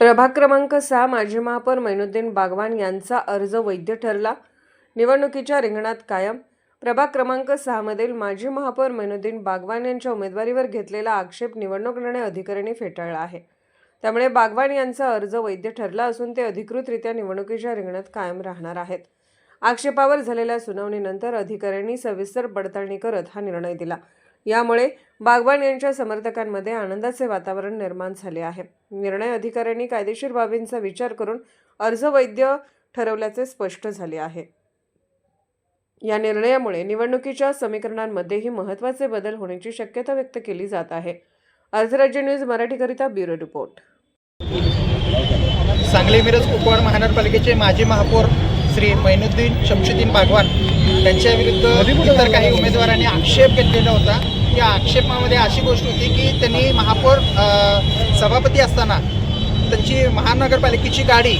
प्रभाग क्रमांक सहा माजी महापौर मैनुद्दीन बागवान यांचा अर्ज वैध ठरला. निवडणुकीच्या रिंगणात कायम. प्रभाग क्रमांक सहामधील माजी महापौर मैनुद्दीन बागवान यांच्या उमेदवारीवर घेतलेला आक्षेप निवडणूक निर्णय अधिकाऱ्यांनी फेटाळला आहे. त्यामुळे बागवान यांचा अर्ज वैध ठरला असून ते अधिकृतरित्या निवडणुकीच्या रिंगणात कायम राहणार आहेत. आक्षेपावर झालेल्या सुनावणीनंतर अधिकाऱ्यांनी सविस्तर पडताळणी करत हा निर्णय दिला. यामुळे बागवान यांच्या समर्थकांमध्ये आनंदाचे वातावरण निर्माण झाले आहे. निर्णय अधिकाऱ्यांनी कायदेशीर बाबींचा विचार करून अर्ज वैद्य ठरवल्याचे स्पष्ट झाले आहे. या निर्णयामुळे निवडणुकीच्या समीकरणांमध्येही महत्त्वाचे बदल होण्याची शक्यता व्यक्त केली जात आहे. अर्धराज्य न्यूज मराठीकरिता ब्युरो रिपोर्ट. सांगली मिरज कुपवाड महानगरपालिकेचे माजी महापौर श्री मैनुद्दीन शमशुद्दीन बागवान त्यांच्याविरुद्ध इतर काही उमेदवारांनी आक्षेप घेतलेला होता. या आक्षेपामध्ये अशी गोष्ट होती की त्यांनी महापौर सभापती असताना त्यांची महानगरपालिकेची गाडी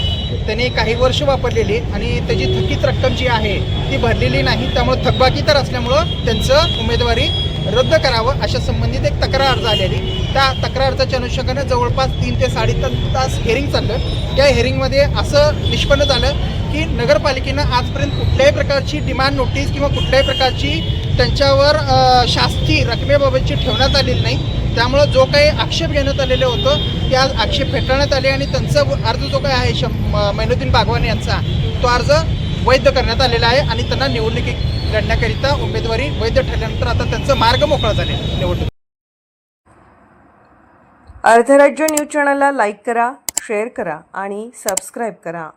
त्यांनी काही वर्ष वापरलेली आणि त्याची थकीत रक्कम जी आहे ती भरलेली नाही. त्यामुळे थकबाकी तर असल्यामुळं त्यांचं उमेदवारी रद्द करावं अशा संबंधित एक तक्रार अर्ज आलेली त्या तक्रार अर्जाच्या अनुषंगाने जवळपास तीन ते साडेतीन तास हेरिंग चाललं. त्या हेरिंगमध्ये असं निष्पन्न झालं की नगरपालिकेनं आजपर्यंत कुठल्याही प्रकारची डिमांड नोटीस किंवा कुठल्याही प्रकारची त्यांच्यावर शास्ती रकमेबाबतची ठेवण्यात आलेली नाही. त्यामुळं जो काही आक्षेप घेण्यात आलेलं होतं ते आज आक्षेप फेटाळण्यात आले आणि त्यांचा अर्ज जो काही आहे शम मैनुद्दीन बागवान यांचा तो अर्ज वैध करण्यात आलेला आहे आणि त्यांना निवडणुकी लढण्याकरिता उमेदवारी वैध ठरल्यानंतर आता त्यांचा मार्ग मोकळा झाले निवडणूक. अर्धराज्य न्यूज चॅनलला लाईक करा शेअर करा आणि सबस्क्राईब करा.